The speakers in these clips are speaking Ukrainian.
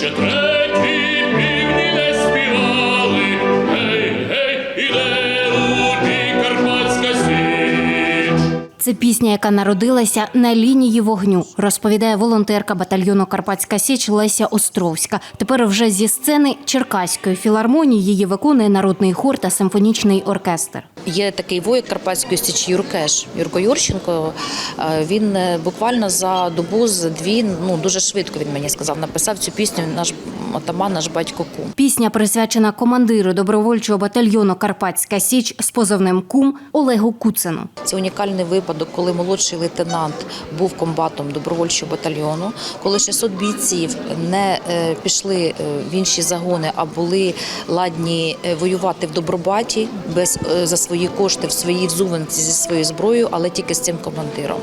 ще треті півні не співали. Гей, гей, іде у Карпатська Січ. Це пісня, яка народилася на лінії вогню, розповідає волонтерка батальйону Карпатська Січ Леся Островська. Тепер вже зі сцени Черкаської філармонії її виконує народний хор та симфонічний оркестр. Є такий воїк Карпатської січі Юркеш Юрко Юрченко. Е, Він е, буквально за добу, за дві, ну дуже швидко він мені сказав, написав цю пісню. Наш атаман, наш батько Кум. Пісня присвячена командиру добровольчого батальйону Карпатська Січ з позовним кум Олегу Куцину. Це унікальний випадок, коли молодший лейтенант був комбатом добровольчого батальйону, коли 600 бійців не е, пішли в інші загони, а були ладні воювати в Добробаті без е, за свої кошти в своїй взуванці зі своєю зброєю, але тільки з цим командиром.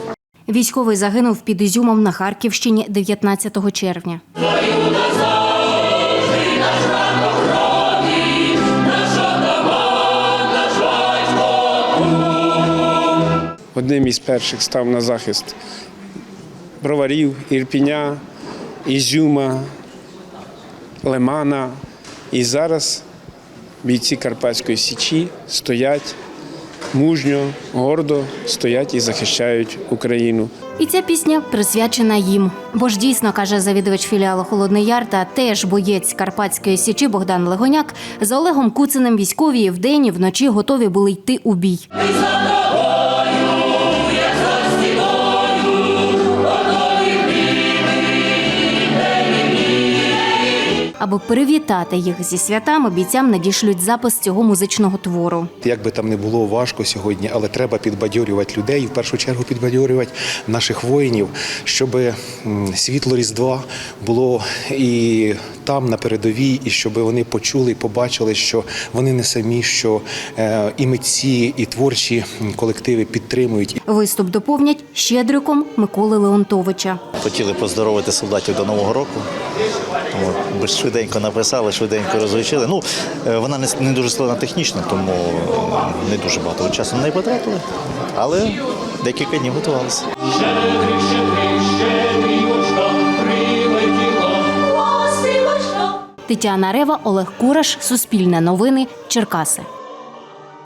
Військовий загинув під Ізюмом на Харківщині 19 червня. одним із перших став на захист броварів, Ірпіня, Ізюма, Лимана. І зараз бійці Карпатської Січі стоять мужньо, гордо стоять і захищають Україну. І ця пісня присвячена їм. Бо ж дійсно каже завідувач філіалу Холодний Яр та теж боєць Карпатської січі Богдан Легоняк. За Олегом Куциним військові вдень, і вночі готові були йти у бій. Аби привітати їх зі святами, бійцям надішлють запис цього музичного твору. Як би там не було важко сьогодні, але треба підбадьорювати людей, в першу чергу підбадьорювати наших воїнів, щоб світло Різдва було і там на передовій, і щоб вони почули і побачили, що вони не самі, що е, і митці, і творчі колективи підтримують Виступ доповнять щедриком Миколи Леонтовича. Хотіли поздоровити солдатів до Нового року. От, швиденько написали, швиденько розлучили. Ну, е, вона не, не дуже складна технічно, тому е, не дуже багато часу неї потратили. Але декілька днів готувалися. Тетяна Рева, Олег Кураш, Суспільне новини, Черкаси.